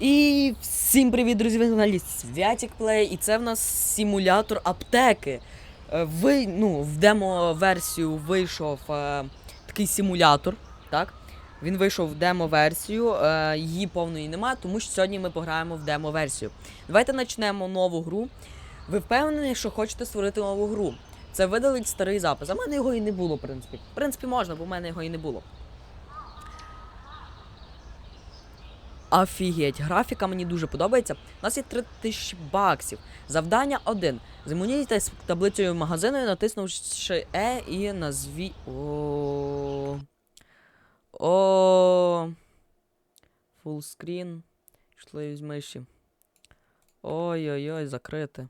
І всім привіт, друзі! Ви на каналі Святік Плей, і це в нас симулятор аптеки. Е, Ви, ну, в демо-версію вийшов е, такий симулятор, так? Він вийшов в демо-версію, е, її повної немає, тому що сьогодні ми пограємо в демо-версію. Давайте почнемо нову гру. Ви впевнені, що хочете створити нову гру? Це видалить старий запис. А в мене його і не було, в принципі. В принципі, можна, бо в мене його і не було. Офігеть, графіка мені дуже подобається. У нас є 3000 баксів. Завдання 1. Заманюйте з таблицею магазину, натиснувши E і назві. О. О. Фулскрін. Йшли з миші. Ой-ой-ой, закрити.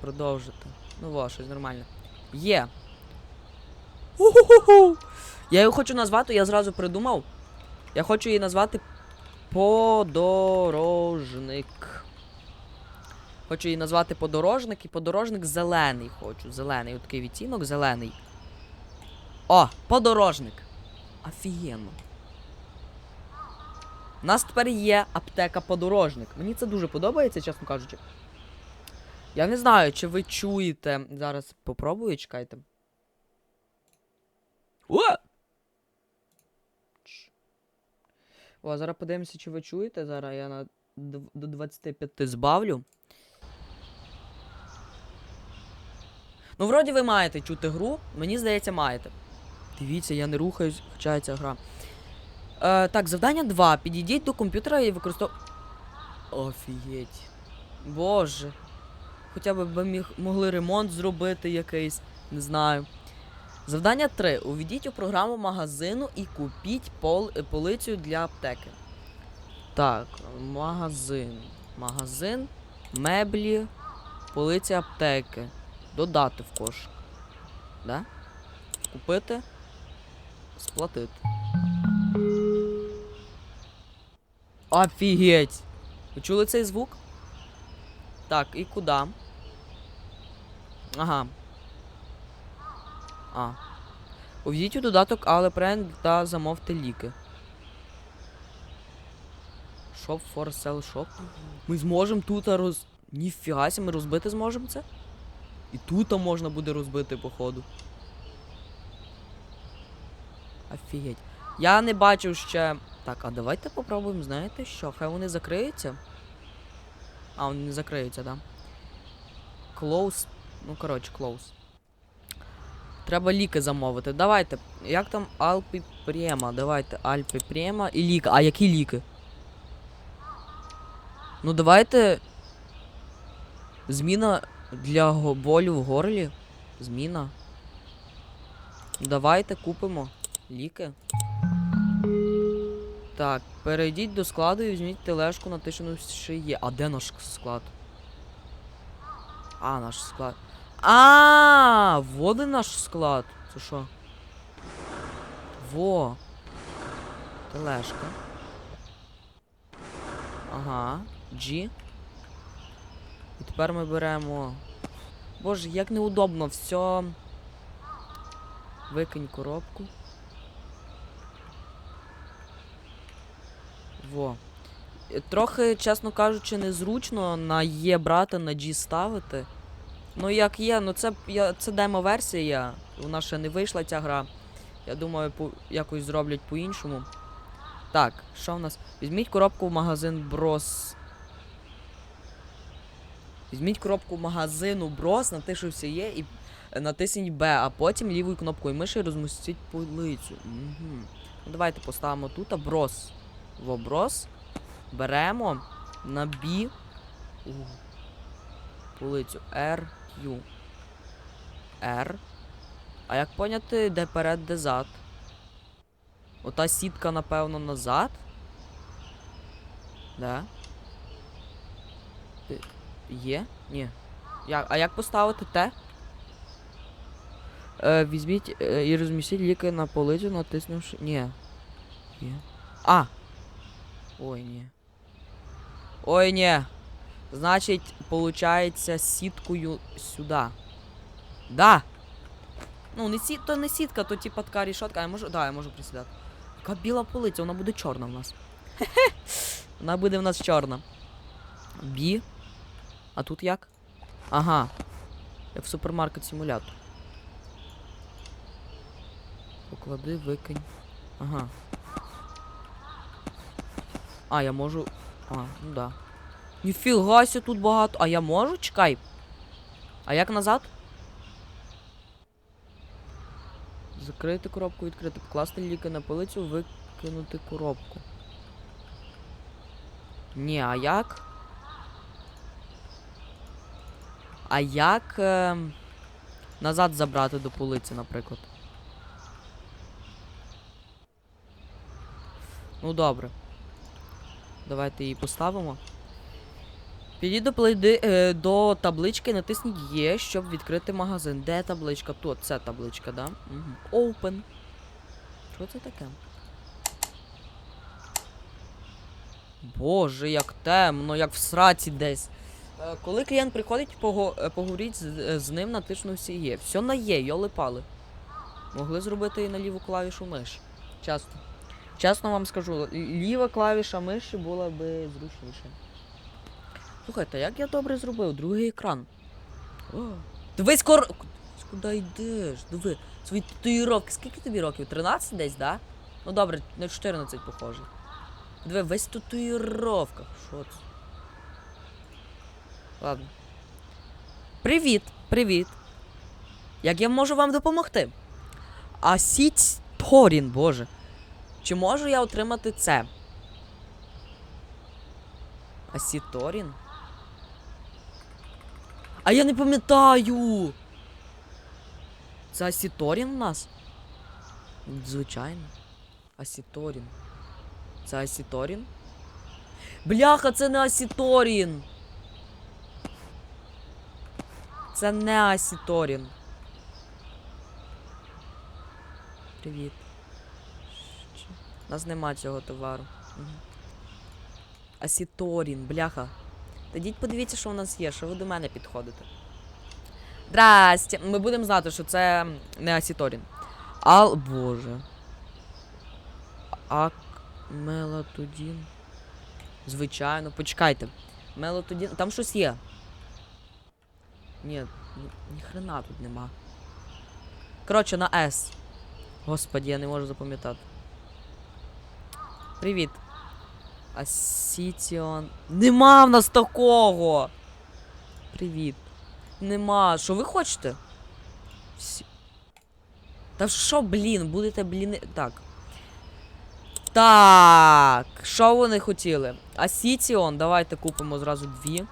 Продовжити. Ну во, щось нормально. Є. Я її хочу назвати, я зразу придумав. Я хочу її назвати Подорожник. Хочу її назвати подорожник і подорожник зелений хочу. Зелений. От такий відтінок зелений. О, подорожник. Офігенно. У нас тепер є аптека подорожник. Мені це дуже подобається, чесно кажучи. Я не знаю, чи ви чуєте. Зараз попробую, чекайте. О! О, зараз подивимося, чи ви чуєте. Зараз я на до 25 збавлю. Ну, вроді ви маєте чути гру, мені здається, маєте. Дивіться, я не рухаюсь, хоча ця гра. Е, так, завдання 2. Підійдіть до комп'ютера і використовуйте. Офігеть. Боже. Хоча б би міг, могли ремонт зробити якийсь, не знаю. Завдання 3. Увійдіть у програму магазину і купіть пол, полицю для аптеки. Так, магазин. Магазин, меблі, полиця аптеки. Додати в кошик. Да? Купити. Сплатити. Офігеть! Ви чули цей звук? Так, і куди? Ага. А. Увійдіть у додаток Allepren та замовте ліки. Shop for sell shop. Ми зможемо тут роз. Ніфіга сі, ми розбити зможемо це? І тут можна буде розбити, походу. Офігеть. Я не бачив ще. Так, а давайте попробуємо, знаєте що? Хай вони закриються. А, вони не закриються, да? Close. Ну, коротше, close. Треба ліки замовити. Давайте. Як там Алпі Према? Давайте Альпі Према і ліки. А які ліки? Ну давайте. Зміна для болю в горлі. Зміна. Давайте купимо ліки. Так, перейдіть до складу і візьміть тележку натишену є. А де наш склад? А, наш склад. А, вот і наш склад. Це що? Во. Тележка. Ага. G. І тепер ми беремо. Боже, як неудобно, все. Викинь коробку. Во. Е, Трохи, чесно кажучи, незручно на Є брати, на G ставити. Ну як є, ну це я, це демо-версія. Вона ще не вийшла ця гра. Я думаю, по, якось зроблять по-іншому. Так, що в нас? Візьміть коробку в магазин Брос. Візьміть коробку магазину Брос, натишився є і е, натисніть Б, а потім лівою кнопкою миші розмістіть полицю. Угу. Ну, давайте поставимо тут Брос. Во Брос. Беремо на. У. Полицю R, Q. R. А як поняти, де перед, де зад? Ота сітка, напевно, назад. Ти- Є? Ні. Як, а як поставити те? Е, візьміть е, і розмістіть ліки на полицю, натиснувши. Ні. Є. А! Ой, ні. Ой, ні. Значить, получається сіткою сюди. Да! Ну, не сіт, то не сітка, то типа така рішотка. А я можу. Да, я можу присідати. Яка біла полиця, вона буде чорна в нас. Вона буде в нас чорна. Бі. А тут як? Ага. Як в супермаркет симулятор. Поклади, викинь. Ага. А, я можу. А, ну да. Ніфігася тут багато. А я можу? Чекай. А як назад? Закрити коробку, відкрити, покласти ліки на полицю, викинути коробку. Ні, а як? А як е, назад забрати до полиці, наприклад? Ну добре. Давайте її поставимо. Підіть до, плейди, е, до таблички, натисніть Є, щоб відкрити магазин. Де табличка? Тут, це табличка, да? Угу. Open. Що це таке? Боже, як темно, як в сраці десь. Е, коли клієнт приходить, е, поговоріть з, з ним, натисну всі є. Все на є, йоли пали. Могли зробити і на ліву клавішу миш. Часто. Чесно вам скажу, ліва клавіша миші була би зручніше. Слухайте, як я добре зробив, другий екран. О, дивись кор. Куди йдеш? Диви. Свої татуїровки. Скільки тобі років? 13 десь, да? Ну добре, на 14 похоже. Диви, весь в татуїровках. Що це? Ладно. Привіт, привіт. Як я можу вам допомогти? А сіть Торін, боже. Чи можу я отримати це? Асіторін? А я не пам'ятаю. Це Асіторін у нас? Звичайно. Асіторін. Це Асіторін? Бляха, це не Асіторін. Це не Асіторін. Привіт. У нас нема цього товару. Угу. Асіторін, бляха. Тоді подивіться, що у нас є, що ви до мене підходите. Здрасте. Ми будемо знати, що це не Асіторін. Ал. Боже. Ак. Мелатодін. Звичайно, почекайте. Мелатодін. Там щось є. Ні, ні, хрена тут нема. Коротше, на С. Господі, я не можу запам'ятати. Привіт. Асітіон. Нема в нас такого. Привіт. Нема. Що ви хочете? Сі... Та що, блін, будете бліни. Так. Так. Що вони хотіли? Асітіон, давайте купимо зразу дві.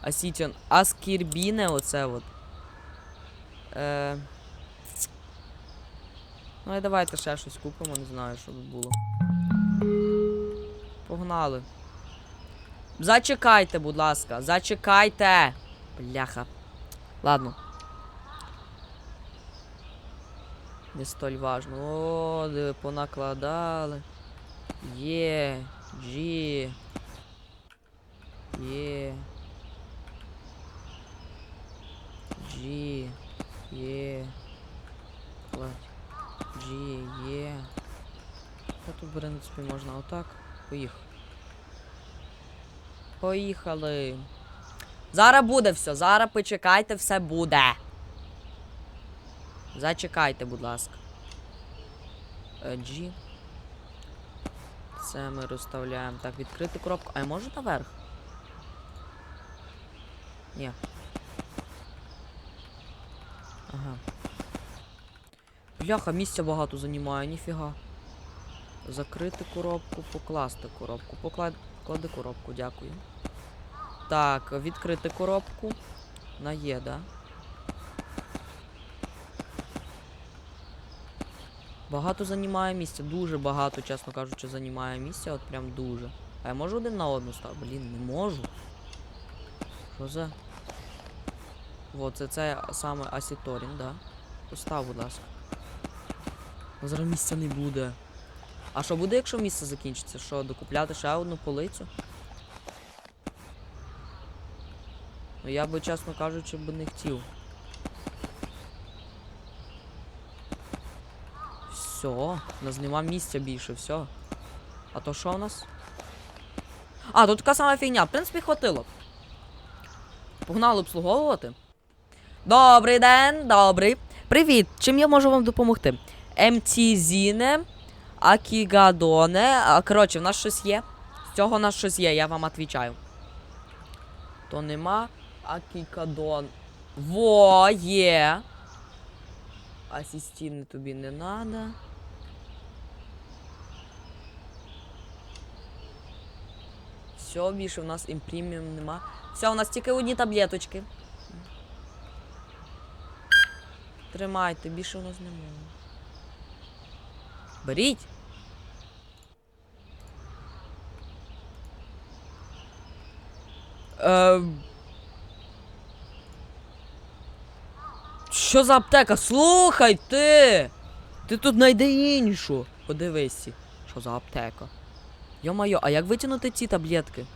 Асітіон. Аскірбіне, оце от. Е... Ну і давайте ще щось купимо, не знаю, що тут було. Погнали. Зачекайте, будь ласка, зачекайте. Бляха. Ладно. Не столь важно. О, диви, понакладали. Є. Джі. Є. Джі. Є. Джі, є. Та тут, в принципі, можна отак. Поїхали. Поїхали. Зараз буде все. Зараз почекайте, все буде. Зачекайте, будь ласка. G. Це ми розставляємо. Так, відкрити коробку. А я можу наверх? Ні. Ага. Бляха, місця багато займає, ніфіга. Закрити коробку, покласти коробку. Поклад... Клади коробку, дякую. Так, відкрити коробку. На є, да? Багато займає місця, дуже багато, чесно кажучи, займає місця, от прям дуже. А я можу один на одну став? Блін, не можу. Що за? Во, це, це саме Асіторін, да? Постав, будь ласка. Зараз місця не буде. А що буде, якщо місце закінчиться? Що, докупляти ще одну полицю? Ну я би, чесно кажучи, би не хотів. Все, у нас нема місця більше, все. А то що у нас? А, тут така сама фігня. В принципі, хватило. Погнали обслуговувати. Добрий день, добрий. Привіт. Чим я можу вам допомогти? МТЗіне, Акігадоне. А, коротше, в нас щось є. З цього в нас щось є, я вам відповідаю. То нема. Акікадон. Во, є. Асістіни тобі не надо. Все, більше в нас імпріміум нема. Все, у нас тільки одні таблеточки. Тримайте, більше у нас немає. Беріть. Е... Що за аптека? Слухай ти! Ти тут знайди іншу. Подивися, що за аптека. Йо-моє, а як витягнути ці таблетки?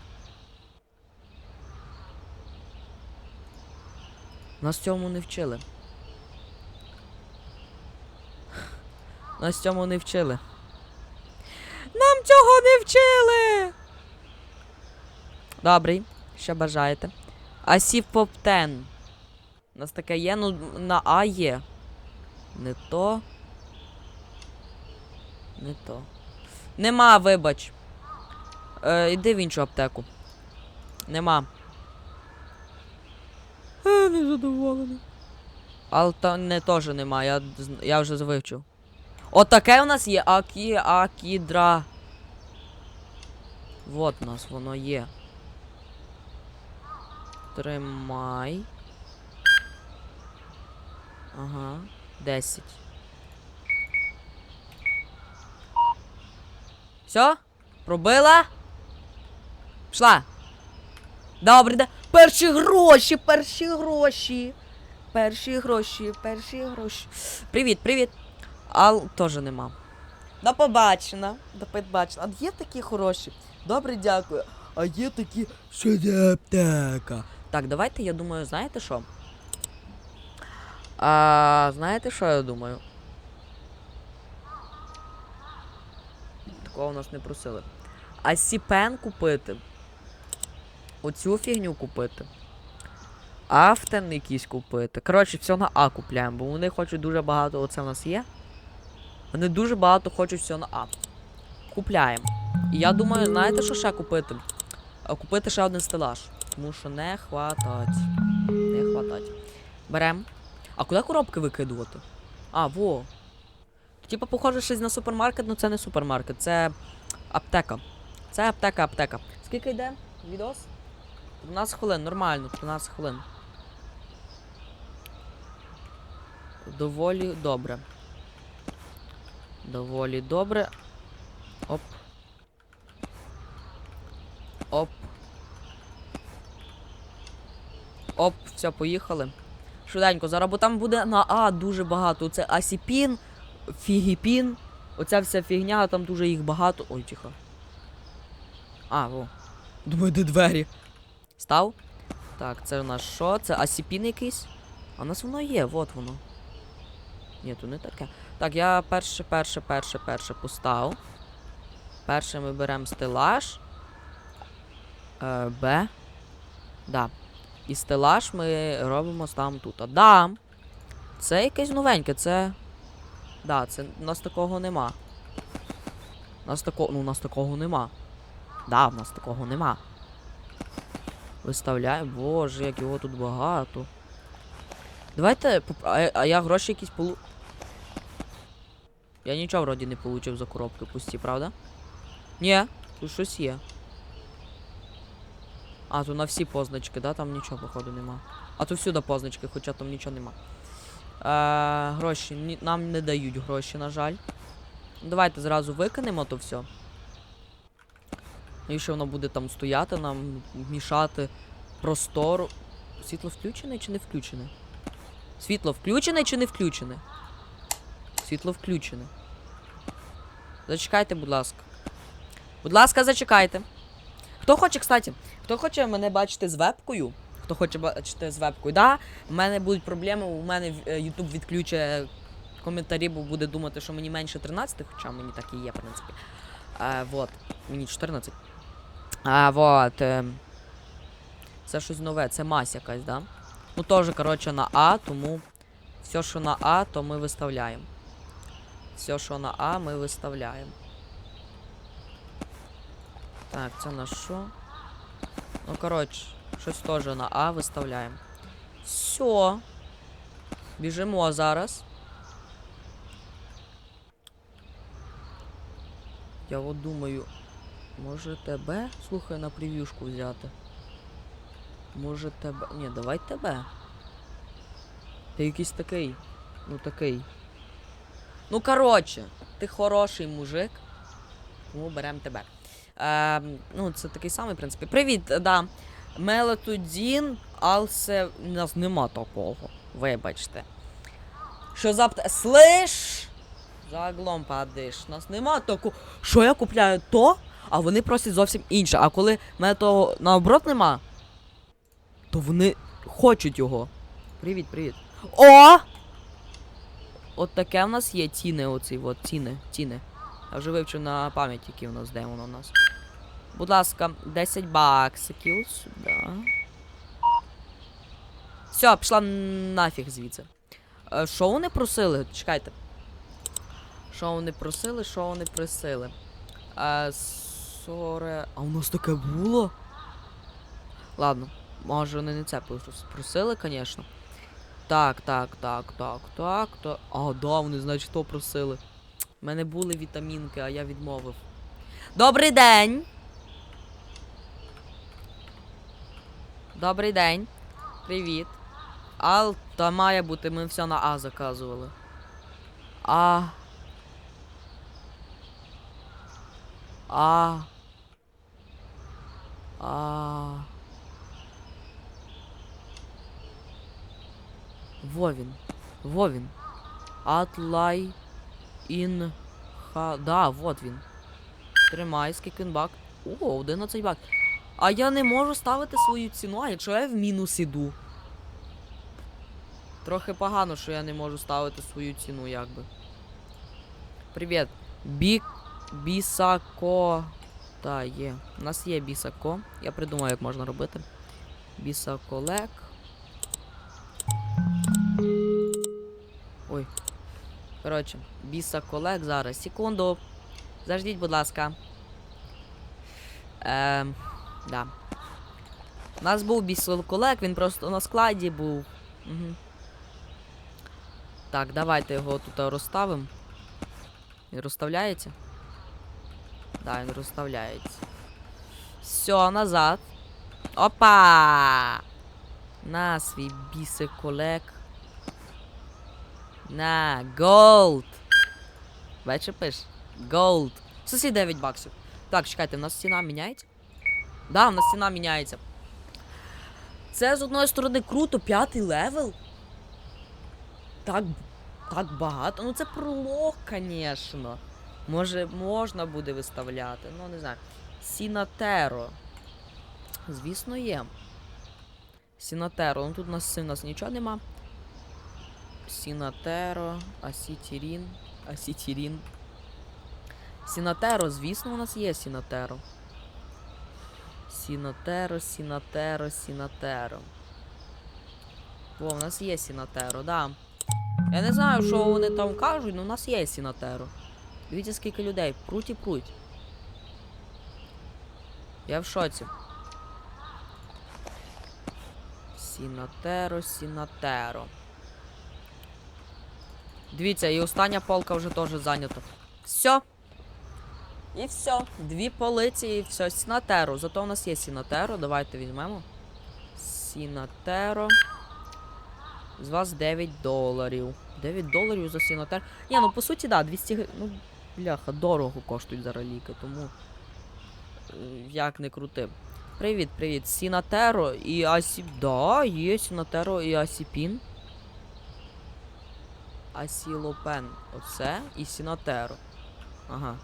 Нас цьому не вчили. Нас цьому не вчили. Нам цього не вчили. Добрий, що бажаєте? Асіфоптен. У нас таке є, ну на А є. Не то. Не то. Нема, вибач. Е, іди в іншу аптеку. Нема. Е, незадоволений. Але то не теж нема, я, я вже вивчив. Отаке у нас є Акі Акідра. Вот у нас воно є. Тримай. Ага. 10. Все? Пробила? Пішла. Добре, да. Перші гроші, перші гроші. Перші гроші, перші гроші. Привіт, привіт. Ал теж нема. До побачення. До побачення. А є такі хороші. Добре, дякую. А є такі, що аптека. Так, давайте, я думаю, знаєте що? А, знаєте, що я думаю? Такого в нас не просили. А сіпен купити. Оцю фігню купити. Автен якийсь купити. Коротше, все на А купляємо, бо вони хочуть дуже багато. Оце в нас є. Вони дуже багато хочуть все на А. Купляємо. І я думаю, знаєте, що ще купити? А, Купити ще один стелаж. Тому що не хватать. Не хватать. Берем. А куди коробки викидувати? А, во. Типа, похоже, щось на супермаркет, але це не супермаркет, це аптека. Це аптека, аптека. Скільки йде? Відос? 13 хвилин, нормально, 13 хвилин. Доволі добре. Доволі добре. Оп. Оп. Оп, все, поїхали. Швиденько, зараз, бо там буде на А дуже багато. Це Асіпін, Фігіпін. Оця вся фігня, там дуже їх багато. Ой, тихо. А, во. Думаю, де двері. Став? Так, це у нас що? Це Асіпін якийсь? А у нас воно є, от воно. Ні, то не таке. Так, я перше, перше, перше, перше постав. Перше ми беремо стелаж. Е, Б. Да. І стелаж ми робимо там тут. А да. Це якесь новеньке, це. Да, це у нас такого нема. У нас такого. Ну, у нас такого нема. Да, в нас такого нема. Виставляємо. Боже, як його тут багато. Давайте. А, а я гроші якісь полу. Я нічого вроді не получив за коробки пусті, правда? Ні, тут щось є. А, тут на всі позначки, да? Там нічого, походу, нема. А тут всюди позначки, хоча там нічого нема. Е, гроші. Ні, нам не дають гроші, на жаль. Давайте зразу викинемо то все. І що воно буде там стояти, нам мішати простору. Світло включене чи не включене? Світло включене чи не включене? Світло включене. Зачекайте, будь ласка. Будь ласка, зачекайте. Хто хоче, кстати, хто хоче мене бачити з вебкою? Хто хоче бачити з вебкою? Да, в мене будуть проблеми, у мене е, YouTube відключить коментарі, бо буде думати, що мені менше 13, хоча мені так і є, в принципі. Е, вот, мені 14. А, вот. Е, це щось нове, це мазь якась, да? Ну теж, коротше, на А, тому все, що на А, то ми виставляємо. Все, що на А, ми виставляємо. Так, це на що? Ну, коротше, щось теж на А виставляємо. Все. Біжимо зараз. Я от думаю, може тебе, слухай, на прев'юшку взяти. Може тебе. Ні, давай тебе. Ти якийсь такий. Ну такий. Ну, коротше, ти хороший мужик. Тому беремо тебе. Е, ну, це такий самий, в принципі. Привіт, да. Мелатодін, але у нас нема такого. Вибачте. Що запт... Слиш? Заглом падиш. У нас нема такого. Що я купляю то, а вони просять зовсім інше. А коли мене того наоборот нема, то вони хочуть його. Привіт, привіт. О! От таке в нас є ціни, оці от ціни, ціни. Я вже вивчив на пам'ять, які у нас, де воно у нас. Будь ласка, 10 баксиків сюди. Все, пішла нафіг звідси. Е, Що вони просили? Чекайте. Що вони просили, що вони просили? Е, соре. А у нас таке було? Ладно, може вони не це просили, звісно. Так, так, так, так, так, так. А, да, вони, значить, то просили. У мене були вітамінки, а я відмовив. Добрий день! Добрий день. Привіт. Ал, та має бути, ми все на А заказували. А. А. А. Вовін. Вовін. Атлай. Ін. Ха. Да, вот він. Тримай, скільки він бак. О, 11 бак. А я не можу ставити свою ціну, а якщо я в мінус іду. Трохи погано, що я не можу ставити свою ціну, якби. Привіт. Бі... Бісако. Та, є. У нас є бісако. Я придумаю, як можна робити. Бісаколек. Ой. Коротше, бісаколек зараз. Секунду. Заждіть, будь ласка. Ем, да. У нас був бісаколек, він просто на складі був. Угу. Так, давайте його тут розставимо. Він розставляється? Да, він розставляється. Все, назад. Опа! На свій бісиколек. На, голд. Бачиш, пиш? Голд. Сусі 9 баксів. Так, чекайте, у нас ціна міняється? Да, у нас ціна міняється. Це з одної сторони круто, п'ятий левел. Так, так багато. Ну це пролог, звісно. Може, можна буде виставляти. Ну, не знаю. Сінатеро. Звісно, є. Сінатеро. Ну тут у нас, у нас нічого нема. Сінатеро, Асітірін. Асітірін. Сінатеро, звісно, у нас є Сінатеро. Сінатеро, Сінатеро, Сінатеро. О, у нас є Сінатеро, да. Я не знаю, що вони там кажуть, але у нас є Сінатеро. Дивіться, скільки людей. Пруть і пруть. Я в шоці. Сінатеро, Сінатеро. Дивіться, і остання полка вже теж зайнята. Все. І все. Дві полиці і все. Сінатеро. Зато у нас є Сінатеро. Давайте візьмемо. Сінатеро. З вас 9 доларів. 9 доларів за Сінатеро. Ні, ну по суті, да, 200 гривень. Ну, бляха, дорого коштують зараз ліки, тому. е, Як не крути. Привіт, привіт. Сінатеро і Асі. Да, є Сінатеро і Асіпін. Асілопен. Оце і Сінатеро. Ага.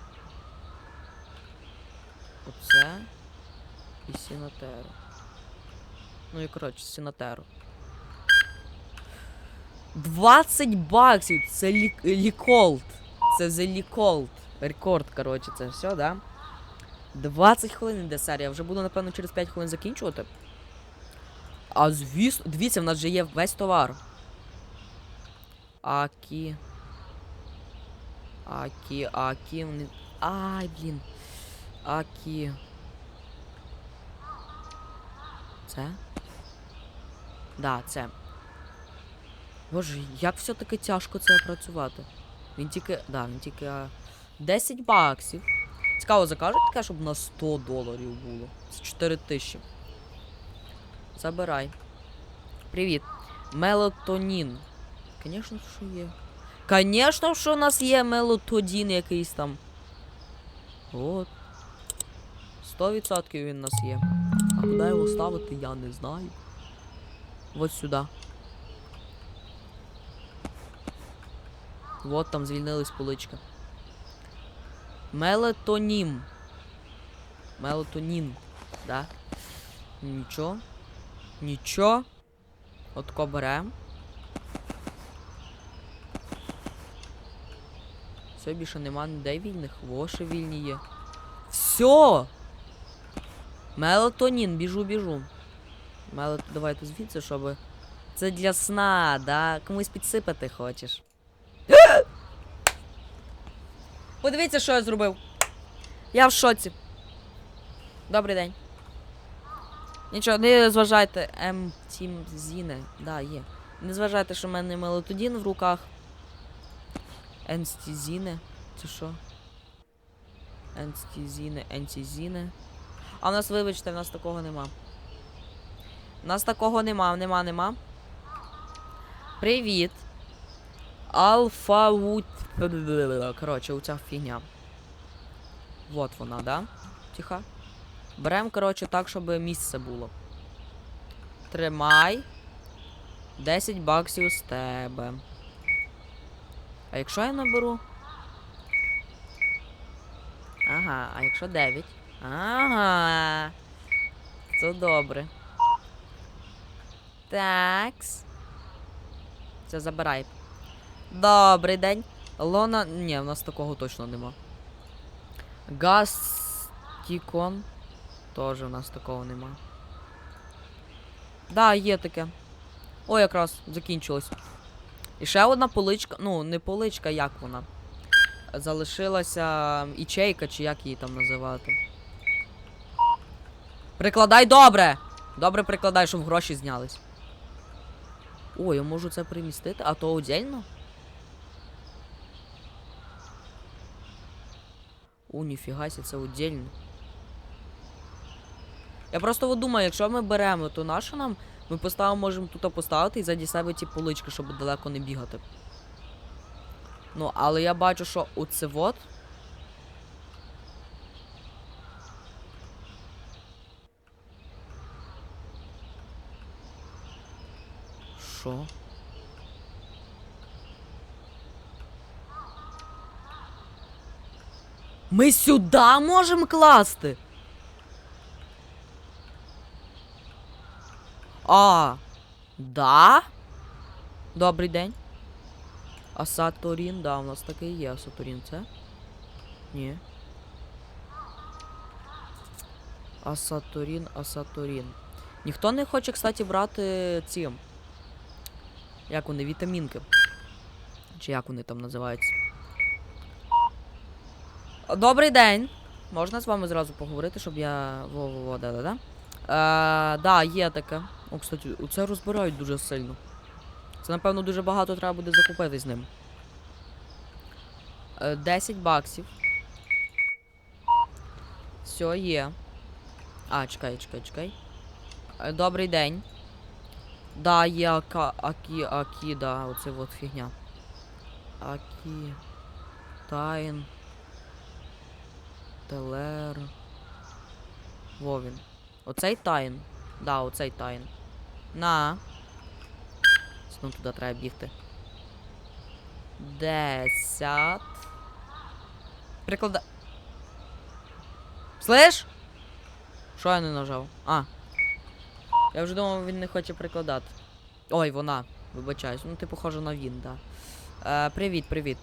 Оце і Сінатеро. Ну і коротше, Сінатеро. 20 баксів! Це лі... ліколд. Це за ліколд. Рекорд, коротше, це все, да? 20 хвилин іде серія. Вже буду, напевно, через 5 хвилин закінчувати. А звісно, дивіться, в нас вже є весь товар. Акі. Акі, акі. Вони... Ай, блін. Акі. Це? Да, це. Боже, як все-таки тяжко це працювати. Він тільки. Да, він тільки. 10 баксів. Цікаво, закажуть таке, щоб на 100 доларів було. Це 4 тисячі. Забирай. Привіт. Мелатонін. Звісно, що є. Звісно, що у нас є мелатонін якийсь там. От. 100% він у нас є. А куди його ставити, я не знаю. Вот сюди. Вот там звільнилась поличка. Мелатонім. Мелатонін. Да? Нічого. Нічого. Отко берем. Все, більше нема ніде вільних. Во ще вільні є. Все! Мелатонін, біжу, біжу. Мелат... Давайте звідси, щоб. Це для сна, да? Комусь підсипати хочеш. Подивіться, що я зробив. Я в шоці. Добрий день. Нічого, не зважайте, М. Тім Зіне. Да, є. Не зважайте, що в мене мелатодін в руках. Енстізіне. Це що? Енстізіне, енстізіне. А в нас, вибачте, в нас такого нема. У нас такого нема, нема, нема. Привіт. Алфа Вут. Коротше, оця фігня. Вот вона, да? Тихо. Берем, коротше, так, щоб місце було. Тримай. 10 баксів з тебе. А якщо я наберу? Ага, а якщо 9? Ага. Це добре. Такс. Це забирай. Добрий день. Лона. Ні, в нас такого точно нема. Гастікон. Тоже в нас такого нема. Да, є таке. О, якраз закінчилось. І ще одна поличка. Ну, не поличка, як вона. Залишилася ічейка, чи як її там називати. Прикладай добре! Добре прикладай, щоб гроші знялись. О, я можу це примістити, а то отдельно? О, ніфіга ся, це отдельно. Я просто от думаю, якщо ми беремо, то на що нам? Ми поставимо, можемо тут поставити і заді себе ті полички, щоб далеко не бігати. Ну, але я бачу, що оце вот. Що? Ми сюди можемо класти? А, да? Добрий день. А Сатурін, да, у нас таке є. А Сатурін це? Ні. А Сатурін, а Сатурін. Ніхто не хоче, кстати, брати ці. Як вони, вітамінки. Чи як вони там називаються? Добрий день. Можна з вами зразу поговорити, щоб я. Во-во-во, да-да-да. Е, да, є таке. О, кстати, це розбирають дуже сильно. Це, напевно, дуже багато треба буде закупити з ним. Е, 10 баксів. Все, є. А, чекай, чекай, чекай. Е, Добрий день. Да, є ака, акі, акі, да, оце от фігня. Акі. Тайн. Телер. Вовін. Оцей тайн. Да, оцей тайн. На. Ну туди треба бігти. Десять. Приклада. Слиш? Що я не нажав? А. Я вже думав, він не хоче прикладати. Ой, вона. Вибачаюсь. Ну, ти похожа на він, да. Е, привіт, привіт.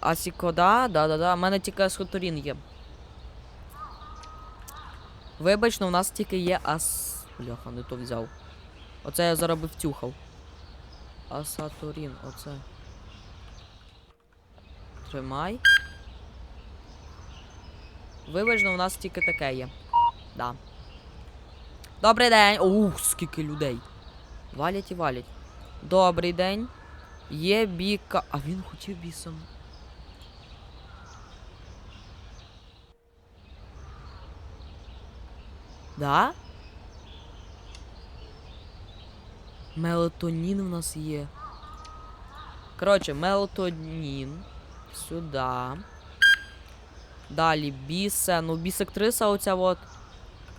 Асікода, да-да-да. У мене тільки схоторін є. Вибач, но у нас тільки є ас. Бляха, не то взяв. Оце я зараз би втюхав. Асатурін, оце. Тримай. Вибач, но у нас тільки таке є. Да. Добрий день! Ух, скільки людей. Валять і валять. Добрий день. Є біка. А він хотів бісом. Да? Мелатонін в нас є. Коротше, мелатонін. Сюди. Далі бісе. Ну, бісектриса оця от.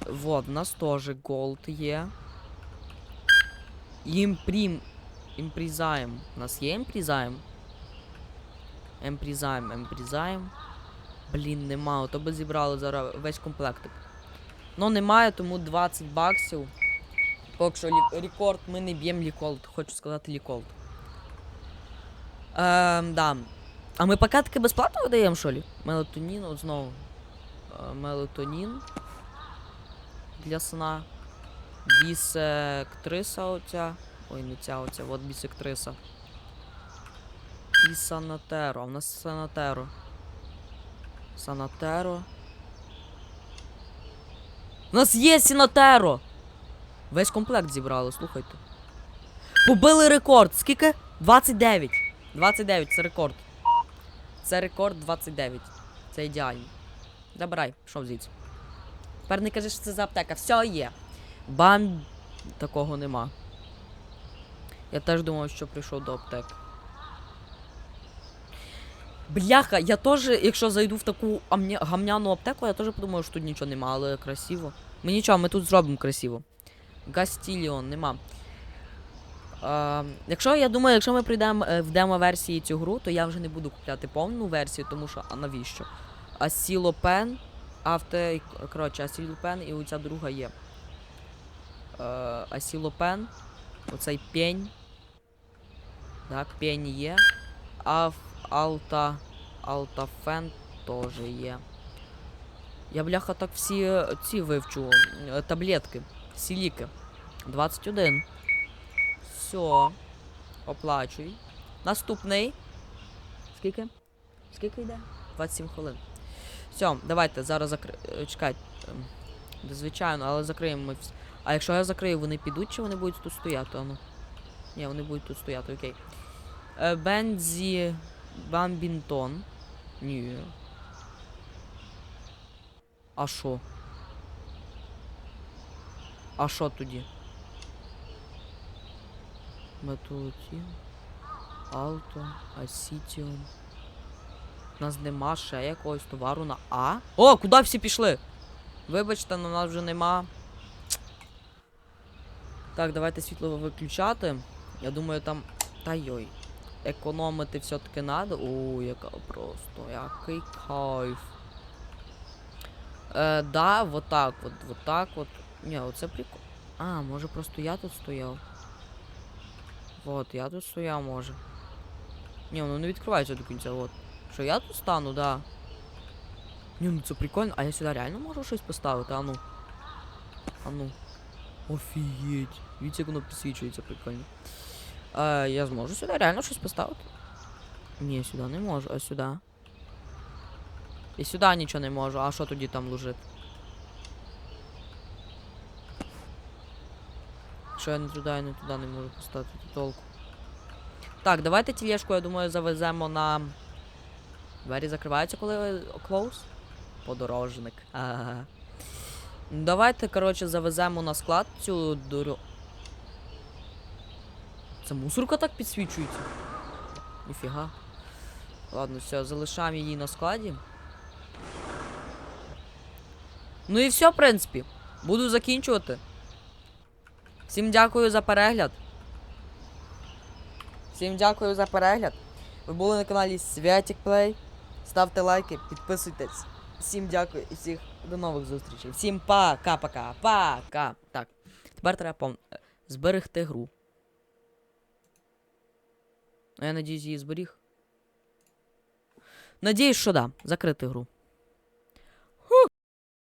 Вот, у нас теж голд є. Імпрім. Імпрізаєм. У нас є імпрізаєм? Емпрізаєм, емпрізаєм. Блін, нема. Ото би зібрали зараз весь комплектик. Ну, немає, тому 20 баксів. Поки що рекорд ми не б'ємо ліколд. Хочу сказати ліколд. Ем, да. А ми пакетики безплатно видаємо, що лі? Мелатонін, от знову. Е, мелатонін. Для сна. Бісектриса оця. Ой, не ця оця, от бісектриса. І санатеро. А в нас санатеро. Санатеро. У нас є Сінатеро! Весь комплект зібрали, слухайте. Побили рекорд. Скільки? 29. 29, це рекорд. Це рекорд 29. Це ідеально. Забирай, пішов звідси. Тепер не кажи, що це за аптека. Все є. Бам. Такого нема. Я теж думав, що прийшов до аптеки. Бляха, я теж, якщо зайду в таку гамняну аптеку, я теж подумаю, що тут нічого нема, але красиво. Ми нічого, ми тут зробимо красиво. Гастіліон, нема. Е, якщо я думаю, якщо ми прийдемо е, в демо-версії цю гру, то я вже не буду купляти повну версію, тому що а навіщо? Асілопен, авто. Коротше, Асілопен і оця друга є. Е, Асілопен, оцей пень. Так, пень є. Ав, алта. Алтафен теж є. Я, бляха, так всі ці вивчу. е, Таблетки. Сіліки. 21. Все. Оплачуй. Наступний. Скільки? Скільки йде? 27 хвилин. Все, давайте зараз закри... е, Чекайте. Ем, Звичайно, але закриємо ми вс- А якщо я закрию, вони підуть чи вони будуть тут стояти? Ану? Ні, вони будуть тут стояти, окей. Е, Бензі. Бамбінтон. Ні. А що? А що тоді? Метулотін. Алто. Асітіон. У нас нема ще якогось товару на А. О, куди всі пішли? Вибачте, у нас вже нема. Так, давайте світло виключати. Я думаю, там. Та йой. Економити все-таки надо. О, яка просто. Який кайф. Е, да, вот так вот, вот так вот. Ні, оце прикол. А, може просто я тут стояв. Вот, я тут стояв, може. Ні, воно не відкривається до кінця, от. Що я тут стану, да. Ні, ну це прикольно. А я сюди реально можу щось поставити, а ну. А ну. Офігеть. Дивіться, як воно підсвічується прикольно. Е, я зможу сюди реально щось поставити? Ні, сюди не можу, а сюди. І сюди нічого не можу, а що тоді там лежить? Що я не туди і не туди не можу поставити то толку. Так, давайте тележку, я думаю, завеземо на. Двері закриваються, коли close? Подорожник. Ага. Давайте, коротше, завеземо на склад цю дорогу. Це мусорка так підсвічується? Ніфіга. Ладно, все, залишаємо її на складі. Ну і все, в принципі. Буду закінчувати. Всім дякую за перегляд. Всім дякую за перегляд. Ви були на каналі Святік Плей. Ставте лайки, підписуйтесь. Всім дякую і всіх до нових зустрічей. Всім пока-пока. Пока. Так. Тепер треба пом... зберегти гру. А Я надіюсь, її зберіг. Надіюсь, що да. Закрити гру.